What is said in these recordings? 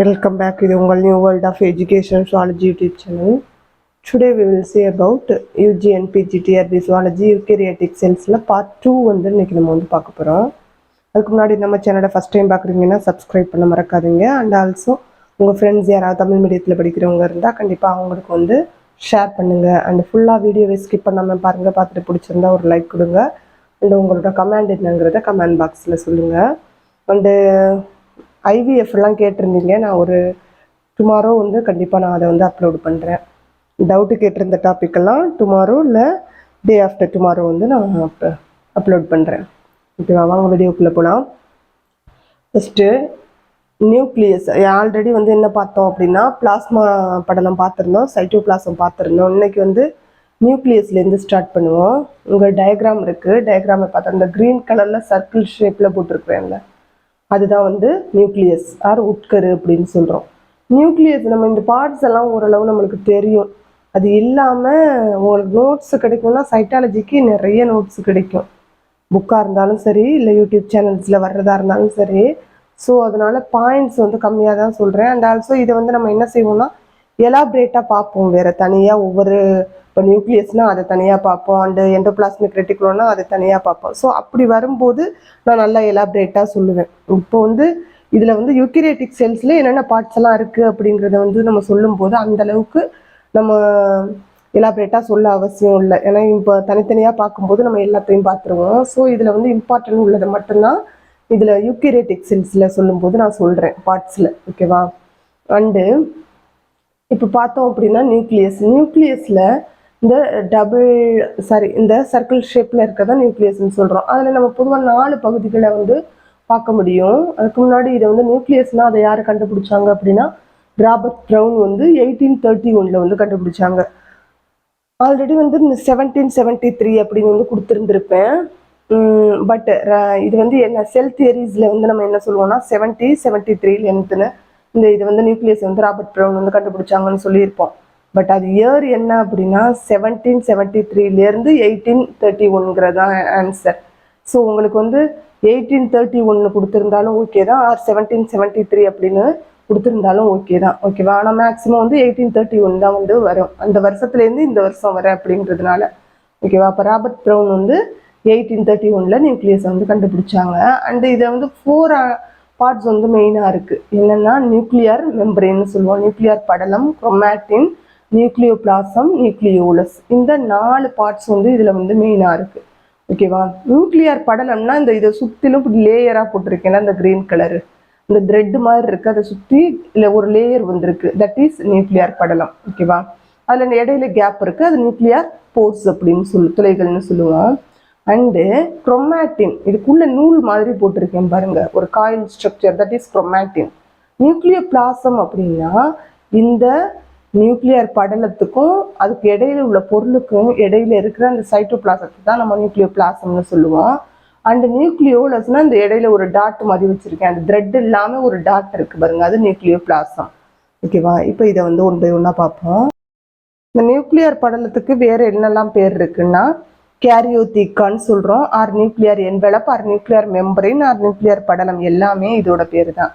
Welcome back. to the உங்கள் new world of education zoology YouTube channel. Today we will see about UG and PGTRB zoology eukaryotic cellsல part 2 வந்து இன்னைக்கு நம்ம வந்து பார்க்க போகிறோம் அதுக்கு முன்னாடி நம்ம சேனலை ஃபஸ்ட் டைம் பார்க்குறீங்கன்னா சப்ஸ்கிரைப் பண்ண மறக்காதீங்க. அண்ட் ஆல்சோ உங்கள் ஃப்ரெண்ட்ஸ் யாராவது தமிழ் மீடியத்தில் படிக்கிறவங்க இருந்தால் கண்டிப்பாக அவங்களுக்கு வந்து ஷேர் பண்ணுங்கள் அண்ட் ஃபுல்லாக வீடியோவை ஸ்கிப் பண்ணாமல் பாருங்கள் பார்த்துட்டு பிடிச்சிருந்தா ஒரு லைக் கொடுங்க. அண்ட் உங்களோட கமெண்ட் என்னங்கிறத கமெண்ட் பாக்ஸில் சொல்லுங்கள் அண்டு ஐவிஎஃப்லாம் கேட்டிருந்தீங்க. நான் ஒரு டுமாரோ வந்து கண்டிப்பாக நான் அதை வந்து அப்லோட் பண்ணுறேன் டவுட்டு கேட்டிருந்த டாப்பிக்கெல்லாம் டுமாரோ இல்லை டே ஆஃப்டர் டுமாரோ வந்து நான் அப்லோட் பண்ணுறேன் ஓகேவா வாங்க வீடியோக்குள்ளே போகலாம் ஃபஸ்ட்டு நியூக்ளியஸ் ஆல்ரெடி வந்து என்ன பார்த்தோம் அப்படின்னா பிளாஸ்மா படலம் பார்த்துருந்தோம் சைட்டோபிளாசம் பார்த்துருந்தோம். இன்னைக்கு வந்து நியூக்ளியஸ்லேருந்து ஸ்டார்ட் பண்ணுவோம். உங்கள் டயக்ராம் இருக்குது டயக்ராமை பார்த்தா அந்த க்ரீன் கலரில் சர்க்கிள் ஷேப்பில் போட்டிருக்கிறேன்ல. அதுதான் வந்து நியூக்ளியஸ் ஆர் உட்கரு அப்படின்னு சொல்கிறோம் நியூக்ளியஸ் நம்ம இந்த பார்ட்ஸ் எல்லாம் ஓரளவு நம்மளுக்கு தெரியும். அது இல்லாமல் உங்களுக்கு நோட்ஸ் கிடைக்கும்னா சைட்டாலஜிக்கு நிறைய நோட்ஸ் கிடைக்கும். புக்காக இருந்தாலும் சரி இல்லை யூடியூப் சேனல்ஸில் வர்றதா இருந்தாலும் சரி. ஸோ அதனால பாயிண்ட்ஸ் வந்து கம்மியாக தான் சொல்கிறேன் அண்ட் ஆல்சோ இதை வந்து நம்ம என்ன செய்வோம்னா எலாபரேட்டாக பார்ப்போம். வேறு தனியாக ஒவ்வொரு இப்போ நியூக்ளியஸ்னால் அதை தனியாக பார்ப்போம். அண்டு எண்டோபிளாஸ்மிக் ரெட்டிகுலோனா அதை தனியாக பார்ப்போம். ஸோ அப்படி வரும்போது நான் நல்லா எலாபரேட்டாக சொல்லுவேன். இப்போ வந்து இதில் வந்து யூக்கிரியேட்டிக் செல்ஸில் என்னென்ன பார்ட்ஸ் எல்லாம் இருக்குது அப்படிங்கிறத வந்து நம்ம சொல்லும்போது அந்த அளவுக்கு நம்ம எலாபரேட்டாக சொல்ல அவசியம் இல்லை. ஏன்னா இப்போ தனித்தனியாக பார்க்கும்போது நம்ம எல்லாத்தையும் பார்த்துருவோம். ஸோ இதில் வந்து இம்பார்ட்டன்ட் உள்ளதை மட்டும்தான் இதில் யூக்கிரேட்டிக் செல்ஸில் சொல்லும்போது நான் சொல்கிறேன் பார்ட்ஸில் ஓகேவா அண்டு இப்போ பார்த்தோம் அப்படின்னா நியூக்ளியஸ். நியூக்ளியஸில் இந்த டபுள் சாரி இந்த சர்க்கிள் ஷேப்பில் இருக்கிறதா நியூக்ளியஸ்னு சொல்கிறோம் அதில் நம்ம பொதுவாக நாலு பகுதிகளை வந்து பார்க்க முடியும். அதுக்கு முன்னாடி இதை வந்து நியூக்ளியஸ்னால் அதை யார் கண்டுபிடிச்சாங்க அப்படின்னா ராபர்ட் ப்ரௌன் வந்து எயிட்டீன் தேர்ட்டி ஒனில் வந்து கண்டுபிடிச்சாங்க. ஆல்ரெடி வந்து இந்த செவன்டீன் செவன்ட்டி த்ரீ அப்படின்னு வந்து கொடுத்துருந்துருப்பேன். பட் இது வந்து என்ன செல் தியரிஸில் வந்து நம்ம என்ன சொல்லுவோம்னா செவன்ட்டி செவன்ட்டி த்ரீ லென்த்துன்னு இந்த இது வந்து நியூக்ளியஸ் வந்து ராபர்ட் ப்ரௌன் வந்து கண்டுபிடிச்சாங்கன்னு சொல்லியிருப்போம். பட் அது இயர் என்ன அப்படின்னா செவன்டீன் செவன்ட்டி த்ரீலேருந்து எயிட்டீன் தேர்ட்டி ஒன்ங்கிறதான் ஆன்சர் ஸோ உங்களுக்கு வந்து எயிட்டீன் தேர்ட்டி ஒன்று கொடுத்துருந்தாலும் ஓகே தான் ஆர் செவன்டீன் செவன்ட்டி த்ரீ அப்படின்னு கொடுத்துருந்தாலும் ஓகே தான். ஓகேவா ஆனால் மேக்ஸிமம் வந்து எயிட்டீன் தேர்ட்டி ஒன் தான் வந்து வரும். அந்த வருஷத்துலேருந்து இந்த வருஷம் வர அப்படின்றதுனால ஓகேவா அப்போ ராபர்ட் ப்ரௌன் வந்து எயிட்டீன் தேர்ட்டி ஒனில் நியூக்ளியஸ் வந்து கண்டுபிடிச்சாங்க. அண்ட் இதை வந்து ஃபோர் பார்ட்ஸ் வந்து மெயினாக இருக்குது என்னென்னா நியூக்ளியர் மெம்பரேன்னு சொல்லுவோம். நியூக்ளியர் படலம் குரோமேட்டின் நியூக்ளியோபிளாசம் நியூக்ளியோலஸ் இந்த நாலு பார்ட்ஸ் வந்து இதில் வந்து மெயினாக இருக்குது ஓகேவா நியூக்ளியர் படலம்னா இந்த இதை சுற்றிலும் லேயராக போட்டிருக்கேன்னா இந்த க்ரீன் கலரு இந்த த்ரெட் மாதிரி இருக்குது அதை சுற்றி இல்லை ஒரு லேயர் வந்திருக்கு. தட் இஸ் நியூக்ளியர் படலம். ஓகேவா அதில் இடையில கேப் இருக்குது அது நியூக்ளியர் போர்ஸ் அப்படின்னு சொல்லு துளைகள்னு சொல்லுவாங்க அண்டு குரோமேட்டின் இதுக்குள்ள நூல் மாதிரி போட்டிருக்கேன் பாருங்க. ஒரு coil structure that is chromatin nuclear plasm அப்படின்னா இந்த நியூக்ளியர் படலத்துக்கும் அதுக்கு இடையில உள்ள பொருளுக்கும் இடையில இருக்கிற அந்த சைட்டோபிளாசத்தை தான் நம்ம நியூக்ளியர் பிளாசம்னு சொல்லுவோம். அண்ட் நியூக்ளியோலஸ்னா இந்த இடையில ஒரு டாட் மாதிரி வச்சிருக்கேன். அந்த த்ரெட் இல்லாமல் ஒரு டாட் இருக்கு பாருங்க அது நியூக்ளியோ பிளாசம் ஓகேவா இப்போ இதை வந்து ஒன் பை பார்ப்போம். இந்த நியூக்ளியர் படலத்துக்கு வேறு என்னெல்லாம் பேர் இருக்குன்னா கேரியோத்திக்கான்னு சொல்கிறோம் or nuclear envelope or nuclear membrane or nuclear படலம் எல்லாமே இதோட பேர் தான்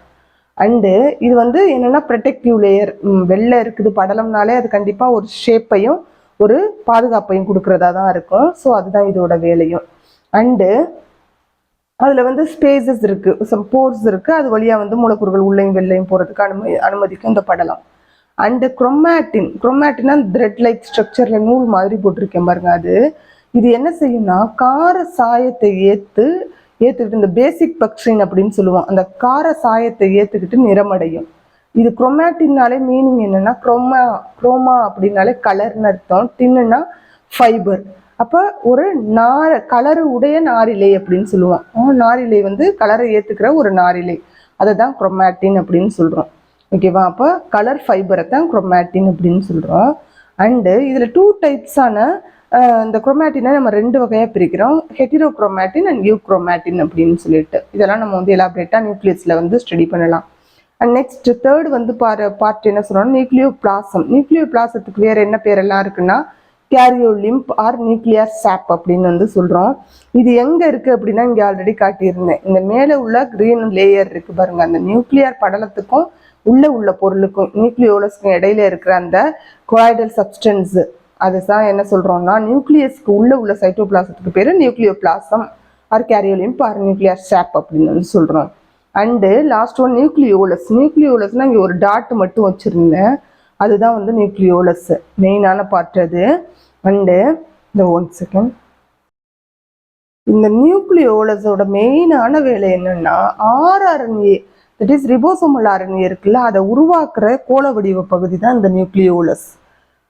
அண்டு இது வந்து என்னென்னா ப்ரொடெக்டிவ் லேயர் வெளில இருக்குது படலம்னாலே அது கண்டிப்பாக ஒரு ஷேப்பையும் ஒரு பாதுகாப்பையும் கொடுக்குறதா தான் இருக்கும். ஸோ அதுதான் இதோட வேலையும். அண்டு அதில் வந்து ஸ்பேசஸ் இருக்குது சம் போர்ஸ் இருக்குது அது வழியாக வந்து மூலக்கூறுகள் உள்ளேயும் வெளிலையும் போகிறதுக்கு அனுமதி அனுமதிக்கும் இந்த படலம். அண்டு குரோமேட்டின் குரோமேட்டினா த்ரெட் லைக் ஸ்ட்ரக்சரில் நூல் மாதிரி போட்டிருக்கேன் பாருங்க அது. இது என்ன செய்யும்னா கார சாயத்தை ஏற்று ஏற்றுக்கிட்டு இந்த பேசிக் பக்ஷின் அப்படின்னு சொல்லுவோம். அந்த கார சாயத்தை ஏற்றுக்கிட்டு நிறமடையும். இது குரோமேட்டின்னாலே மீனிங் என்னன்னா குரோமா குரோமா அப்படின்னாலே கலர்னு அர்த்தம். டின்னுனா ஃபைபர் அப்போ ஒரு நார் கலரு உடைய நாரிலை அப்படின்னு சொல்லுவோம். நாரிலை வந்து கலரை ஏற்றுக்கிற ஒரு நாரிலை. அதை தான் குரோமேட்டின் அப்படின்னு சொல்கிறோம் ஓகேவா அப்போ கலர் ஃபைபரை தான் குரோமேட்டின் அப்படின்னு சொல்கிறோம் அண்டு இதில் டூ டைப்ஸான இந்த குரோமேட்டினை நம்ம ரெண்டு வகையாக பிரிக்கிறோம். Heterochromatin and euchromatin அப்படின்னு சொல்லிட்டு. இதெல்லாம் நம்ம வந்து எலாபரேட்டாக நியூக்ளியஸில் வந்து ஸ்டடி பண்ணலாம். அண்ட் நெக்ஸ்ட் தேர்ட் வந்து பாரு பார்ட் என்ன சொல்கிறோம் நியூக்ளியோ பிளாசம் நியூக்ளியோ பிளாசத்துக்கு வேறு என்ன பேரெல்லாம் இருக்குன்னா கேரியோ லிம்ப் ஆர் நியூக்ளியர் சாப் அப்படின்னு வந்து சொல்கிறோம் இது எங்கே இருக்குது அப்படின்னா இங்கே ஆல்ரெடி காட்டியிருந்தேன். இந்த மேலே உள்ள க்ரீன் லேயர் இருக்குது பாருங்க. அந்த நியூக்ளியர் படலத்துக்கும் உள்ளே உள்ள பொருளுக்கும் நியூக்ளியோலஸ்க்கும் இடையில இருக்கிற அந்த குவாய்டல் சப்ஸ்டன்ஸு அதுதான் என்ன சொல்கிறோம்னா நியூக்ளியஸ்க்கு உள்ளே உள்ள சைட்டோபிளாசத்துக்கு பேர் நியூக்ளியோ பிளாசம் ஆர் கேரியோலியம் பார் நியூக்ளியர் ஸ்டாப் அப்படின்னு வந்து சொல்கிறோம் அண்டு லாஸ்ட் ஒன் நியூக்ளியோலஸ் நியூக்ளியோலஸ்னால் இங்கே ஒரு டாட் மட்டும் வச்சுருந்தேன். அதுதான் வந்து நியூக்ளியோலஸ் மெயினான பார்ட் அது. அண்டு இந்த ஒன் செகண்ட் இந்த நியூக்ளியோலஸோட மெயினான வேலை என்னன்னா rRNA that is ribosomal RNA இருக்குல்ல அதை உருவாக்குற கோள வடிவ பகுதி தான் இந்த நியூக்ளியோலஸ்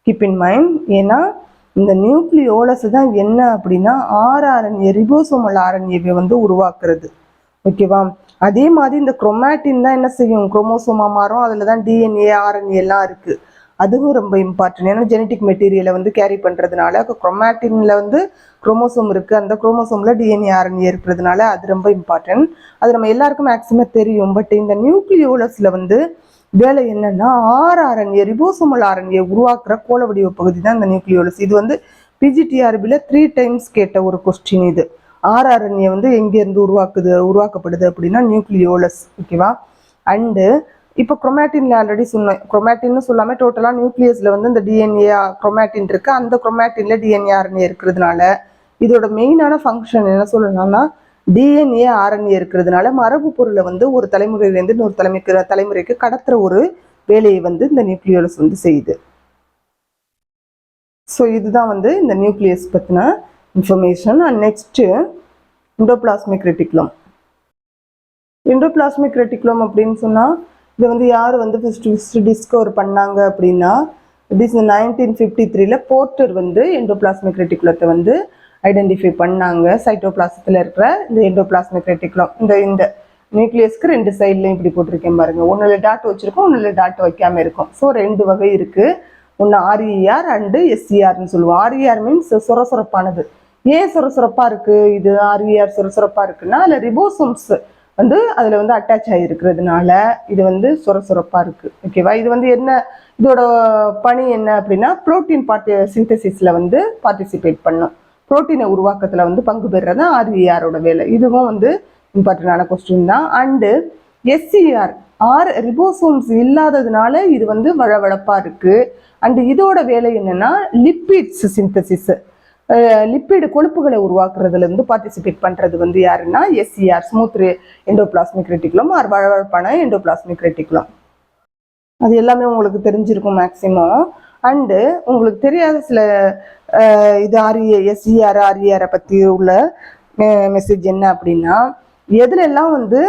கீப் இன் மைண்ட் ஏன்னா இந்த நியூக்ளியோலஸ் தான் என்ன அப்படின்னா ஆர்ஆர்என்ஏ ரிபோசோமல் ஆர்என்ஏவை வந்து உருவாக்குறது. ஓகேவா? அதே மாதிரி இந்த குரோமேட்டின் தான் என்ன செய்யும்? குரோமோசோமா மாறும். அதில் தான் டிஎன்ஏ ஆர்என்ஏ எல்லாம் இருக்குது அதுவும் ரொம்ப இம்பார்ட்டன்ட் ஏன்னா ஜெனட்டிக் மெட்டீரியலை வந்து கேரி பண்ணுறதுனால குரோமாட்டின்ல வந்து குரோமோசோம் இருக்குது அந்த குரோமோசோமில் டிஎன்ஏ ஆர்என்ஏ இருக்கிறதுனால அது ரொம்ப இம்பார்ட்டன்ட் அது நம்ம எல்லாருக்கும் மேக்ஸிமம் தெரியும். பட் இந்த நியூக்ளியோலஸில் வந்து வேலை என்னன்னா ஆர்ஆர்என்ஏ ரிபோசோமல் ஆர்என்ஏ உருவாக்குற கோல வடிவ பகுதி தான் இந்த நியூக்ளியோலஸ். இது வந்து பிஜிடிஆர்பியில் த்ரீ டைம்ஸ் கேட்ட ஒரு கொஸ்டின் இது. ஆர்ஆர்என்ஏ வந்து எங்கேருந்து உருவாக்குது உருவாக்கப்படுது அப்படின்னா நியூக்ளியோலஸ் ஓகேவா அண்டு இப்போ குரோமேட்டின்ல ஆல்ரெடி சொன்னேன் குரோமேட்டின்னு சொல்லாமல் டோட்டலாக நியூக்ளியஸில் வந்து இந்த டிஎன்ஏ குரோமேட்டின் இருக்குது அந்த குரோமாட்டின்ல டிஎன்ஏ ஆர்என்ஏ இருக்கிறதுனால இதோட மெயினான ஃபங்க்ஷன் என்ன சொல்லணும்னா டிஎன்ஏ ஆர்என்ஏ இருக்கிறதுனால மரபு பொருளை வந்து ஒரு தலைமுறையிலேருந்து இன்னொரு தலைமுறைக்கு தலைமுறைக்கு கடத்துற ஒரு வேலையை வந்து இந்த நியூக்ளியோலஸ் வந்து செய்யுது. ஸோ இதுதான் வந்து இந்த நியூக்ளியஸ் பற்றின information. And next endoplasmic reticulum. Endoplasmic reticulum அப்படின்னு சொன்னால் இதை வந்து யார் வந்து ஃபஸ்ட்டு ஃபஸ்ட்டு டிஸ்கவர் பண்ணாங்க அப்படின்னா இட் இஸ் நைன்டீன் ஃபிஃப்டி த்ரீல போர்ட்டர் வந்து எண்டோபிளாஸ்மிக் ரெட்டிகுலத்தை வந்து ஐடென்டிஃபை பண்ணாங்க சைட்டோபிளாசத்தில் இருக்கிற இந்த எண்டோபிளாஸ்மிக் ரெட்டிகுலம் இந்த இந்த நியூக்ளியஸ்க்கு ரெண்டு சைட்லையும் இப்படி போட்டிருக்கேன் பாருங்க. ஒன்றில் டாட் வச்சுருக்கோம் ஒன்றில் டாட் வைக்காம இருக்கும். ஸோ ரெண்டு வகை இருக்குது ஒன்று ஆர்இஆர் அண்டு எஸ்சிஆர்னு சொல்லுவோம். ஆர்இஆர் மீன்ஸ் சுரசுரப்பானது. ஏன் சுரசுரப்பாக இருக்குது இது ஆர்இஆர் சுரசுரப்பாக இருக்குன்னா அதில் ரிபோசோம்ஸ் வந்து அதில் வந்து அட்டாச் ஆகிருக்கிறதுனால இது வந்து சுரசுரப்பாக இருக்குது ஓகேவா இது வந்து என்ன? இதோட பணி என்ன அப்படின்னா புரோட்டீன் பார்ட்டி சிந்தசிஸில் வந்து பார்ட்டிசிபேட் பண்ணும். புரோட்டீனை உருவாக்கத்தில் வந்து பங்கு பெறுறது ஆர்இஆரோட வேலை. இதுவும் வந்து இம்பார்ட்டண்டான கொஸ்டின் தான். அண்டு எஸ்சிஆர் ஆர் ரிபோசோம்ஸ் இல்லாததுனால இது வந்து வழவழப்பாக இருக்குது அண்டு இதோட வேலை என்னென்னா லிப்பிட்ஸ் சிந்தசிஸ் லிப்பிடு கொழுப்புகளை உருவாக்குறதுலேருந்து பார்ட்டிசிபேட் பண்ணுறது வந்து யாருன்னா SER smooth endoplasmic reticulum or வழவழப்பான endoplasmic reticulum அது எல்லாமே உங்களுக்கு தெரிஞ்சிருக்கும் மேக்சிமம் அண்டு உங்களுக்கு தெரியாத சில இது ஆர்ஏ எஸ்இஆர் ஆர்இஆரை பற்றி உள்ள மெசேஜ் என்ன அப்படின்னா எதுலெல்லாம் வந்து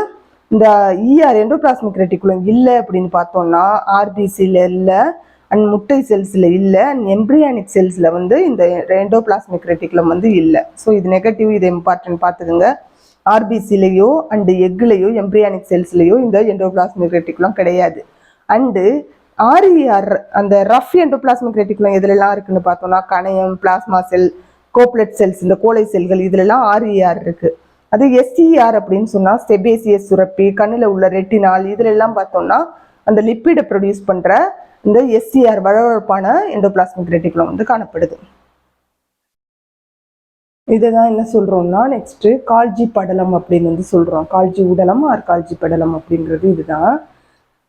இந்த இஆர் எண்டோபிளாஸ்மிக் ரெட்டிகுலம் இல்லை அப்படின்னு பார்த்தோம்னா ஆர்பிசியில் இல்லை அண்ட் முட்டை செல்ஸில் இல்லை அண்ட் எம்ப்ரியானிக் செல்ஸில் வந்து இந்த எண்டோபிளாஸ்மிக் ரெட்டிகுலம் வந்து இல்லை. ஸோ இது நெகட்டிவ் இது இம்பார்ட்டன்ட் பார்த்துக்குங்க. ஆர்பிசிலேயோ அண்டு எக்லையோ எம்ப்ரியானிக் செல்ஸ்லேயோ இந்த எண்டோபிளாஸ்மிக் ரெட்டிகுலம் கிடையாது. அண்டு ஆர்இஆர் அந்த ரஃப் எண்டோபிளாஸ்மிக் ரெட்டிகுலம் இதுலலாம் இருக்குன்னு பார்த்தோம்னா கணையம் பிளாஸ்மா செல் கோப்லெட் செல்ஸ் இந்த கோலை செல்கள் இதுலலாம் ஆர்இஆர் இருக்கு. அது எஸ்இஆர் அப்படின்னு சொன்னா ஸ்டெபேசியஸ் சுரப்பி கண்ணுல உள்ள ரெட்டினால் இதுல எல்லாம் பார்த்தோம்னா அந்த லிப்பிடை ப்ரொடியூஸ் பண்ற இந்த எஸ்சிஆர் வளவழப்பான எண்டோபிளாஸ்மிக் ரெட்டிகுலம் வந்து காணப்படுது. இதை தான் என்ன சொல்றோம்னா நெக்ஸ்ட் கால்ஜி படலம் அப்படின்னு வந்து சொல்றோம். கால்ஜி உடலம் ஆர் கால்ஜி படலம் அப்படிங்கிறது இதுதான்.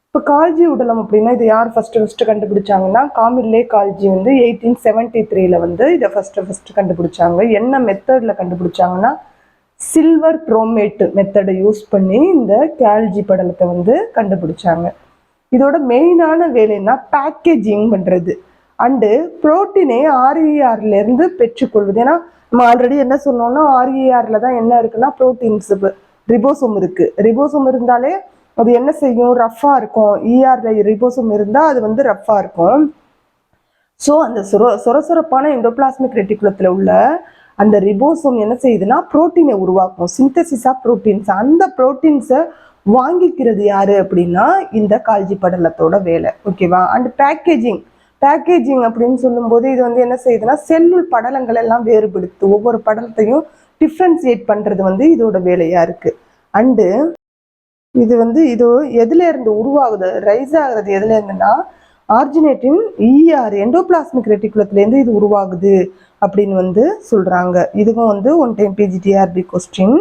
இப்போ கால்ஜி உடலம் அப்படின்னா இது யார் ஃபஸ்ட்டு ஃபஸ்ட்டு கண்டுபிடிச்சாங்கன்னா காமில்லே கால்ஜி வந்து எயிட்டீன் செவன்டி த்ரீல வந்து இதை ஃபஸ்ட்டு ஃபஸ்ட்டு கண்டுபிடிச்சாங்க. என்ன மெத்தடில் கண்டுபிடிச்சாங்கன்னா சில்வர் ப்ரோமேட்டு மெத்தடை யூஸ் பண்ணி இந்த கால்ஜி படலத்தை வந்து கண்டுபிடிச்சாங்க. இதோட மெயினான வேலைன்னா பேக்கேஜிங் பண்ணுறது அண்டு புரோட்டீனை ஆர்இஆர்லேருந்து பெற்றுக்கொள்வது. ஏன்னா நம்ம ஆல்ரெடி என்ன சொன்னோம்னா ஆர்இஆரில் தான் என்ன இருக்குன்னா புரோட்டீன்ஸ் ரிபோசோம் இருக்குது ரிபோசோம் இருந்தாலே அது என்ன செய்யும்? ரஃப்பாக இருக்கும். இஆர்ல ரிபோசோம் இருந்தால் அது வந்து ரஃப்பாக இருக்கும். ஸோ அந்த சொர சொரசொரப்பான எண்டோபிளாஸ்மிக் ரெட்டிகுலத்தில் உள்ள அந்த ரிபோசோம் என்ன செய்யுதுன்னா புரோட்டீனை உருவாக்கும். சிந்தசிஸ் ஆஃப் புரோட்டீன்ஸ் அந்த புரோட்டீன்ஸை வாங்கிக்கிறது யாரு அப்படின்னா இந்த கால்ஜி படலத்தோட வேலை. ஓகேவா அண்ட் பேக்கேஜிங் பேக்கேஜிங் அப்படின்னு சொல்லும்போது இது வந்து என்ன செய்யுதுன்னா செல்லுள் படலங்கள் எல்லாம் வேறுபடுத்து ஒவ்வொரு படலத்தையும் டிஃப்ரென்சியேட் பண்ணுறது வந்து இதோட வேலையாக இருக்குது அண்டு இது வந்து இது எதுல இருந்து உருவாகுது ரைஸ் ஆகுறது எதுல இருந்துன்னா ஆர்ஜினேட்டின் இஆர் எண்டோபிளாஸ்மிக் ரெட்டிகுலத்துலேருந்து இது உருவாகுது அப்படின்னு வந்து சொல்கிறாங்க இதுவும் வந்து ஒன் டைம் பிஜிடிஆர்பி கொஸ்டின்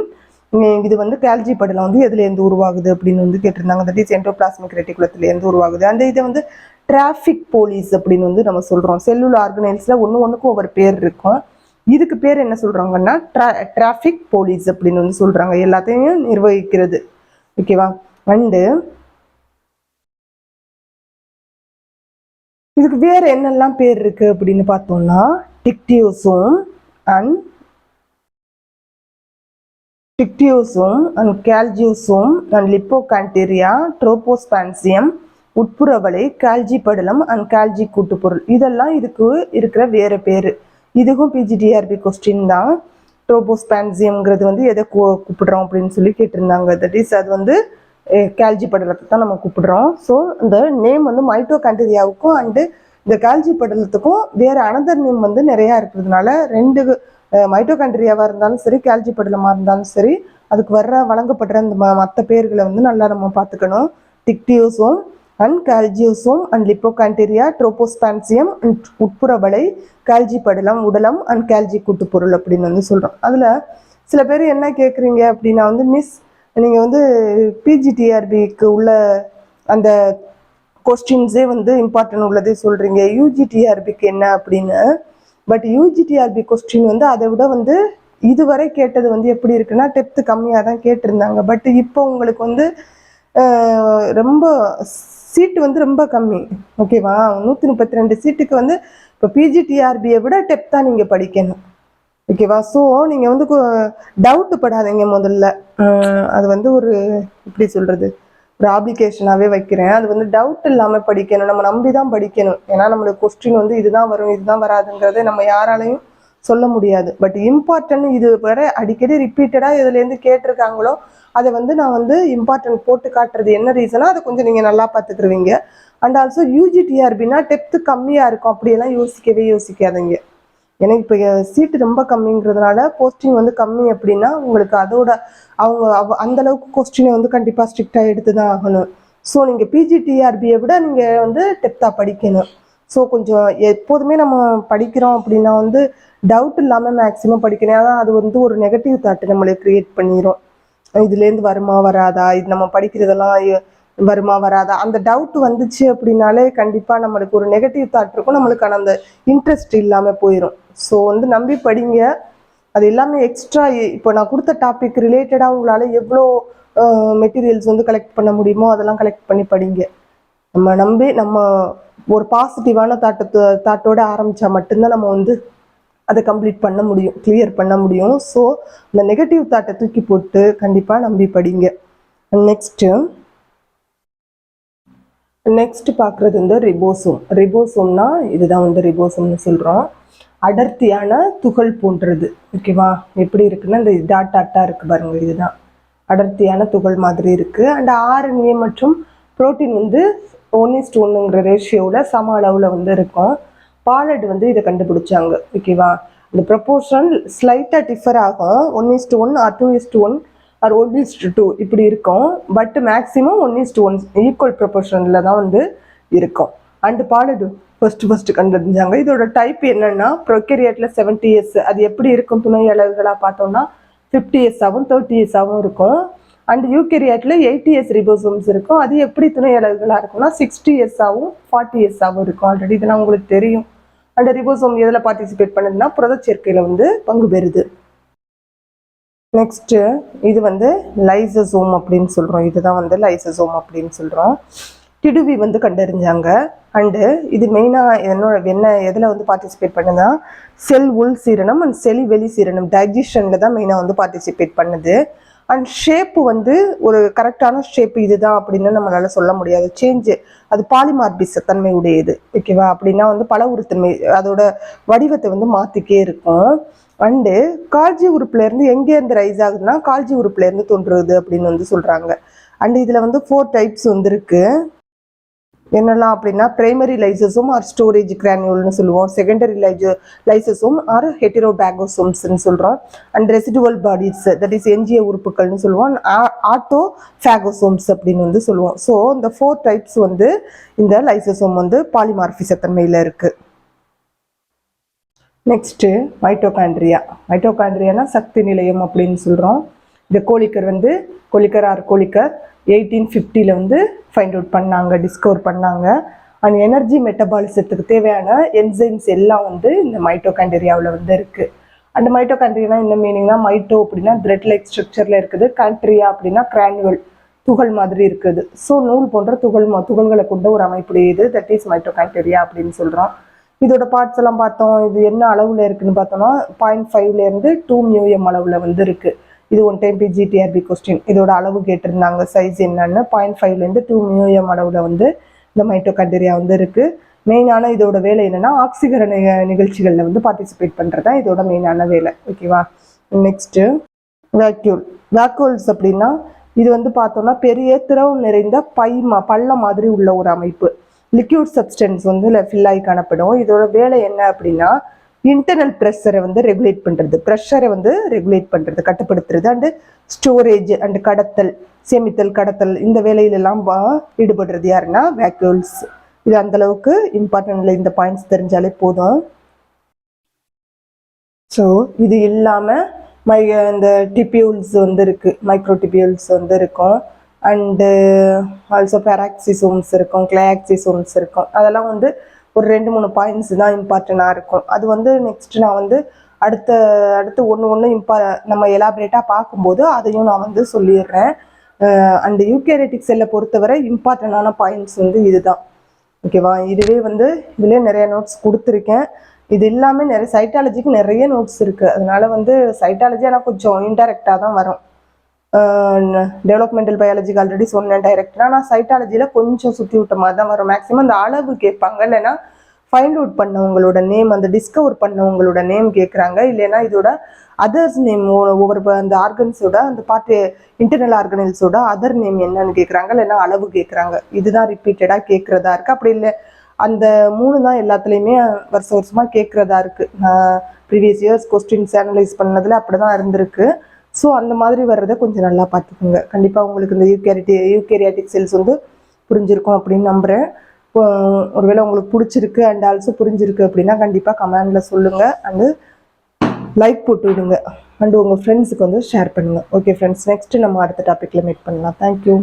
இது வந்து கால்ஜி படலம் வந்து எதுலேருந்து உருவாகுது அப்படின்னு வந்து கேட்டிருந்தாங்க. தட் இஸ் எண்டோபிளாஸ்மிக் ரெட்டிகுலத்துலேருந்து உருவாகுது. அந்த இதை வந்து டிராஃபிக் போலீஸ் அப்படின்னு வந்து நம்ம சொல்கிறோம் செல்லுல ஆர்கனைஸில் ஒன்று ஒன்றுக்கும் ஒவ்வொரு பேர் இருக்கும். இதுக்கு பேர் என்ன சொல்கிறாங்கன்னா ட்ரா டிராஃபிக் போலீஸ் அப்படின்னு வந்து சொல்கிறாங்க எல்லாத்தையும் நிர்வகிக்கிறது. ஓகேவா அண்டு இதுக்கு வேற என்னெல்லாம் பேர் இருக்கு அப்படின்னு பார்த்தோம்னா dictyosome and dictyosome and golgiosome and lipochondria trophospongium உட்புறவலை Golgi படலம் அண்ட் கால்ஜி கூட்டுப்பொருள். இதெல்லாம் இதுக்கு இருக்கிற வேற பேர். இதுக்கும் பிஜிடிஆர்பி கொஸ்டின் தான். ட்ரோபோஸ்பான்சியம்ங்கிறது வந்து எதை கூப்பிடுறோம் அப்படின்னு சொல்லி கேட்டிருந்தாங்க தட் இஸ் அது வந்து கால்ஜி படலத்தை தான் நம்ம கூப்பிடுறோம் ஸோ இந்த நேம் வந்து மைட்டோகான்டீரியாவுக்கும் அண்டு இந்த கால்ஜி படலத்துக்கும் வேற அனதர் நேம் வந்து நிறையா இருக்கிறதுனால ரெண்டு மைட்டோகான்ட்ரியாவாக இருந்தாலும் சரி கால்ஜி படலமாக இருந்தாலும் சரி அதுக்கு வர்ற வழங்கப்படுற அந்த மற்ற பேர்களை வந்து நல்லா நம்ம பார்த்துக்கணும் dictyosome and golgiosome and lipochondria trophospongium and உட்புறவலை Golgi படலம் உடலம் அண்ட் கால்ஜி கூட்டுப்பொருள் அப்படின்னு வந்து சொல்கிறோம் அதில் சில பேர் என்ன கேட்குறீங்க அப்படின்னா வந்து மிஸ் நீங்கள் வந்து பிஜிடிஆர்பிக்கு உள்ள அந்த கொஸ்டின்ஸே வந்து இம்பார்ட்டன்ட் உள்ளதே சொல்கிறீங்க யூஜிடிஆர்பிக்கு என்ன அப்படின்னு? பட் யூஜிடிஆர்பி கொஸ்டின் வந்து அதை விட வந்து இதுவரை கேட்டது வந்து எப்படி இருக்குன்னா டெப்த்து கம்மியாக தான் கேட்டிருந்தாங்க. பட் இப்போ உங்களுக்கு வந்து ரொம்ப சீட்டு வந்து ரொம்ப கம்மி. ஓகேவா நூற்றி முப்பத்தி ரெண்டு சீட்டுக்கு வந்து இப்போ பிஜிடிஆர்பியை விட டெப்த்தாக நீங்கள் படிக்கணும். ஓகேவா ஸோ நீங்கள் வந்து டவுட்டு படாதீங்க முதல்ல. அது வந்து ஒரு எப்படி சொல்கிறது ஒரு ஆப்ளிகேஷனாகவே வைக்கிறேன். அது வந்து டவுட் இல்லாமல் படிக்கணும். நம்ம நம்பி தான் படிக்கணும். ஏன்னா நம்மளுக்கு கொஸ்டின் வந்து இதுதான் வரும் இதுதான் வராதுங்கிறத நம்ம யாராலையும் சொல்ல முடியாது. பட் இம்பார்ட்டன்ட் இது வரை அடிக்கடி ரிப்பீட்டடாக இதுலேருந்து கேட்டிருக்காங்களோ அதை வந்து நான் வந்து இம்பார்ட்டன்ட் போட்டு காட்டுறது என்ன ரீசனா அதை கொஞ்சம் நீங்கள் நல்லா பார்த்துக்குருவீங்க. அண்ட் ஆல்சோ யூஜிடிஆர்பின்னா டெப்த்து கம்மியாக இருக்கும். அப்படியெல்லாம் யோசிக்கவே யோசிக்காதீங்க. எனக்கு இப்போ சீட்டு ரொம்ப கம்மிங்கிறதுனால போஸ்டிங் வந்து கம்மி அப்படின்னா உங்களுக்கு அதோட அவங்க அவ- அந்த அளவுக்கு கொஸ்டினை வந்து கண்டிப்பாக ஸ்ட்ரிக்டாக எடுத்து தான் ஆகணும். ஸோ நீங்கள் பிஜிடிஆர்பியை விட நீங்கள் வந்து டெப்த்தாக படிக்கணும். ஸோ கொஞ்சம் எப்போதுமே நம்ம படிக்கிறோம் அப்படின்னா வந்து டவுட் இல்லாமல் மேக்ஸிமம் படிக்கணும் அதான் அது வந்து ஒரு நெகட்டிவ் தாட்டை நம்மளை க்ரியேட் பண்ணிடும் இதுலேருந்து வருமா வராதா? இது நம்ம படிக்கிறதெல்லாம் வருமா வராதா? அந்த டவுட் வந்துச்சு அப்படின்னாலே கண்டிப்பாக நம்மளுக்கு ஒரு நெகட்டிவ் தாட் இருக்கும். நம்மளுக்கான அந்த இன்ட்ரெஸ்ட் இல்லாமல் போயிடும் ஸோ வந்து நம்பி படிங்க. அது எல்லாமே எக்ஸ்ட்ரா இப்போ நான் கொடுத்த டாபிக் ரிலேட்டடாக உங்களால் எவ்வளோ மெட்டீரியல்ஸ் வந்து கலெக்ட் பண்ண முடியுமோ அதெல்லாம் கலெக்ட் பண்ணி படிங்க. நம்ம நம்பி நம்ம ஒரு பாசிட்டிவான தாட்டத்தை தாட்டோட ஆரம்பித்தா மட்டும்தான் நம்ம வந்து அதை கம்ப்ளீட் பண்ண முடியும் கிளியர் பண்ண முடியும். ஸோ இந்த நெகட்டிவ் தாட்டை தூக்கி போட்டு கண்டிப்பாக நம்பி படிங்க. நெக்ஸ்ட்டு நெக்ஸ்ட் பார்க்குறது வந்து ரிபோசோம் ரிபோசோம்னா இதுதான் வந்து ரிபோசோம்னு சொல்கிறோம் அடர்த்தியான துகள் போன்றது. ஓகேவா எப்படி இருக்குன்னா இந்த டாட் டாட்டாக இருக்குது பாருங்க இதுதான். அடர்த்தியான துகள் மாதிரி இருக்குது அண்ட் ஆர்என்ஏ மற்றும் புரோட்டீன் வந்து ஒன் இஸ்ட் ஒன்றுங்கிற ரேஷியோவில் சம அளவில் வந்து இருக்கும். பாலட் வந்து இதை கண்டுபிடிச்சாங்க ஓகேவா இந்த ப்ரப்போர்ஷன் ஸ்லைட்டாக டிஃபர் ஆகும். One is to one or two is to one or one is to two இப்படி இருக்கும். But maximum one is to one equal ப்ரப்போர்ஷனில் தான் வந்து இருக்கும். அண்டு பாலட் ஃபர்ஸ்ட் ஃபர்ஸ்ட் கண்டுபிடிச்சாங்க இதோட டைப் என்னன்னா ப்ரொக்கேரியட்டில் செவன்டி இயர்ஸ் அது எப்படி இருக்கும்? துணை அளவுகளாக பார்த்தோம்னா ஃபிஃப்டி இயர்ஸாகவும் தேர்ட்டி இயர்ஸாகவும் இருக்கும். அண்ட் யூகேரியாட்டில் எயிட்டி இயர்ஸ் ரிபோசோம்ஸ் இருக்கும். அது எப்படி துணை அளவுகளாக இருக்கும்னா சிக்ஸ்டி இயர்ஸாகவும் ஃபார்ட்டி இயர்ஸாகவும் இருக்கும். ஆல்ரெடி இதெல்லாம் உங்களுக்கு தெரியும். அண்ட் ரிபோசோம் எதில் பார்ட்டிசிபேட் பண்ணுதுன்னா புரதச் சேர்க்கையில் வந்து பங்கு பெறுது. நெக்ஸ்ட்டு இது வந்து லைசசோம் அப்படின்னு சொல்கிறோம் இதுதான் வந்து லைசசோம் அப்படின்னு சொல்கிறோம் டிடுவி வந்து கண்டறிஞ்சாங்க. அண்டு இது மெயினாக என்னோட என்ன எதில் வந்து பார்ட்டிசிபேட் பண்ணுதுன்னா செல் உள் சீரணம் அண்ட் செல் வெளி சீரணம். டைஜஷனில் தான் மெயினாக வந்து பார்ட்டிசிபேட் பண்ணுது. அண்ட் ஷேப்பு வந்து ஒரு கரெக்டான ஷேப் இதுதான் அப்படின்னு நம்மளால சொல்ல முடியாது. சேஞ்சு அது பாலிமார்பிச தன்மை உடையது ஓகேவா அப்படின்னா வந்து பல உருத்தன்மை அதோட வடிவத்தை வந்து மாற்றிக்கே இருக்கும். அண்டு கால்ஜி உறுப்புல இருந்து எங்கே இருந்து ரைஸ் ஆகுதுன்னா கால்ஜி உறுப்புல இருந்து தோன்றுறது அப்படின்னு வந்து சொல்றாங்க. அண்ட் இதுல வந்து ஃபோர் டைப்ஸ் வந்து இருக்கு. என்னெல்லாம் அப்படின்னா பிரைமரி லைசஸும் ஆர் ஸ்டோரேஜ் கிரானியூல்னு சொல்லுவோம். செகண்டரி லைஜ லைசஸும் ஆர் ஹெட்டிரோபேகோசோம்ஸ்ன்னு சொல்கிறோம் and residual bodies that is எஞ்சிய உறுப்புகள்னு சொல்லுவோம். ஆட்டோ ஃபேகோசோம்ஸ் அப்படின்னு வந்து சொல்லுவோம். ஸோ இந்த ஃபோர் டைப்ஸ் வந்து இந்த லைசோசோம் வந்து பாலிமார்பிசத்தன்மையில் இருக்குது நெக்ஸ்ட்டு மைட்டோகாண்ட்ரியா மைட்டோகாண்ட்ரியானா சக்தி நிலையம் அப்படின்னு சொல்கிறோம் இந்த கோழிக்கர் வந்து கோழிக்கர் ஆர் கோழிக்கர் எயிட்டீன் ஃபிஃப்டியில் வந்து ஃபைண்ட் அவுட் பண்ணாங்க டிஸ்கவர் பண்ணாங்க. அண்ட் எனர்ஜி மெட்டபாலிசத்துக்கு தேவையான என்சைம்ஸ் எல்லாம் வந்து இந்த மைட்டோகாண்டரியாவில் வந்து இருக்குது அந்த மைட்டோகாண்ட்ரியா என்ன மீனிங்னா மைட்டோ அப்படின்னா த்ரெட் லைக் ஸ்ட்ரக்சரில் இருக்குது கான்ட்ரியா அப்படின்னா கிரானுவல் துகள் மாதிரி இருக்குது. ஸோ நூல் போன்ற துகள் துகள்களை கொண்ட ஒரு அமைப்புடையது தட் இஸ் மைட்டோகாண்ட்ரியா அப்படின்னு சொல்கிறோம் இதோட பார்ட்ஸ் எல்லாம் பார்த்தோம் இது என்ன அளவில் இருக்குதுன்னு பார்த்தோம்னா பாயிண்ட் ஃபைவ்லேருந்து டூ மியூஎம் அளவில் வந்து இருக்குது இது ஒன் டைம் பிஜிடிஆர்பி கொஸ்டின் இதோட அளவு கேட்டிருந்தாங்க. சைஸ் என்னன்னு பாயிண்ட் ஃபைவ்லேருந்து டூ மியூஎம் அளவில் வந்து இந்த மைட்டோகாண்ட்ரியா வந்து இருக்குது மெயினான இதோட வேலை என்னென்னா ஆக்சிகரண நிகழ்ச்சிகளில் வந்து பார்ட்டிசிபேட் பண்ணுறது தான் இதோட மெயினான வேலை. ஓகேவா நெக்ஸ்ட்டு வேக்யூல் வேக்யூல்ஸ் அப்படின்னா இது வந்து பார்த்தோம்னா பெரிய திரவம் நிறைந்த பை ம- பள்ளம் மாதிரி உள்ள ஒரு அமைப்பு. லிக்யூட் சப்ஸ்டன்ஸ் வந்து ஃபில் ஆகி காணப்படும். இதோட வேலை என்ன அப்படின்னா இன்டர்னல் ப்ரெஷரை வந்து ரெகுலேட் பண்ணுறது ப்ரெஷரை வந்து ரெகுலேட் பண்ணுறது கட்டுப்படுத்துறது. அண்டு ஸ்டோரேஜ் அண்டு கடத்தல் சேமித்தல் கடத்தல் இந்த வேலையிலெல்லாம் வா- ஈடுபடுறது யாருன்னா வேக்யூல்ஸ் இது அந்தளவுக்கு இம்பார்ட்டன்ட்ல இந்த பாயிண்ட்ஸ் தெரிஞ்சாலே போதும். ஸோ இது இல்லாமல் மை இந்த டிபியூல்ஸ் வந்து இருக்கு மைக்ரோ டிபியூல்ஸ் வந்து இருக்கும். அண்டு ஆல்சோ பேராக்சிசோம்ஸ் இருக்கும் கிளையாக்சிசோம்ஸ் இருக்கும். அதெல்லாம் வந்து ஒரு ரெண்டு மூணு பாயிண்ட்ஸ் தான் இம்பார்ட்டண்ட்டாக இருக்கும். அது வந்து நெக்ஸ்ட் நான் வந்து அடுத்த அடுத்து ஒன்று ஒன்று இம்பா நம்ம எலாபரேட்டாக பார்க்கும்போது அதையும் நான் வந்து சொல்லிடுறேன். அண்ட் யூகேரேட்டிக் செல்லை பொறுத்தவரை இம்பார்ட்டண்டான பாயிண்ட்ஸ் வந்து இதுதான். ஓகேவா இதுவே வந்து இதுலேயே நிறைய நோட்ஸ் கொடுத்துருக்கேன். இது இல்லாமல் நிறைய சைட்டாலஜிக்கு நிறைய நோட்ஸ் இருக்குது அதனால வந்து சைட்டாலஜி ஆனால் கொஞ்சம் இன்டெரக்டாக தான் வரும். டெவலப்மெண்டல் பயாலஜிக்கு ஆல்ரெடி சொன்னேன் டைரக்ட்னா நான் சைட்டாலஜியில் கொஞ்சம் சுற்றி விட்ட மாதிரி தான் வரும். மேக்ஸிமம் அந்த அளவு கேட்பாங்க. இல்லைன்னா ஃபைண்ட் அவுட் பண்ணவங்களோட நேம் அந்த டிஸ்கவர் பண்ணவங்களோட நேம் கேட்குறாங்க. இல்லைன்னா இதோட அதர்ஸ் நேம் ஒவ்வொரு அந்த ஆர்கன்ஸோட அந்த பார்ட்டி இன்டர்னல் ஆர்கனல்ஸோட அதர் நேம் என்னன்னு கேட்குறாங்க. இல்லைன்னா அளவு கேட்குறாங்க. இதுதான் ரிப்பீட்டடாக கேட்குறதா இருக்குது அப்படி இல்லை. அந்த மூணு தான் எல்லாத்துலேயுமே வருஷ வருஷமாக கேட்குறதா இருக்குது நான் ப்ரீவியஸ் இயர்ஸ் கொஸ்டின்ஸ் அனலைஸ் பண்ணதில் அப்படி தான் இருந்திருக்கு. ஸோ அந்த மாதிரி வர்றதை கொஞ்சம் நல்லா பார்த்துக்கோங்க. கண்டிப்பாக உங்களுக்கு இந்த யூகேரிட்டி யூகேரியாட்டிக் செல்ஸ் வந்து புரிஞ்சிருக்கும் அப்படின்னு நம்புகிறேன் ஒருவேளை உங்களுக்கு பிடிச்சிருக்கு அண்ட் ஆல்சோ புரிஞ்சிருக்கு அப்படின்னா கண்டிப்பாக கமெண்டில் சொல்லுங்கள் அண்டு லைக் போட்டு விடுங்க. அண்டு உங்கள் ஃப்ரெண்ட்ஸுக்கு வந்து ஷேர் பண்ணுங்கள் ஓகே ஃப்ரெண்ட்ஸ் நெக்ஸ்ட்டு நம்ம அடுத்த டாப்பிக்கில் மீட் பண்ணலாம். தேங்க்யூ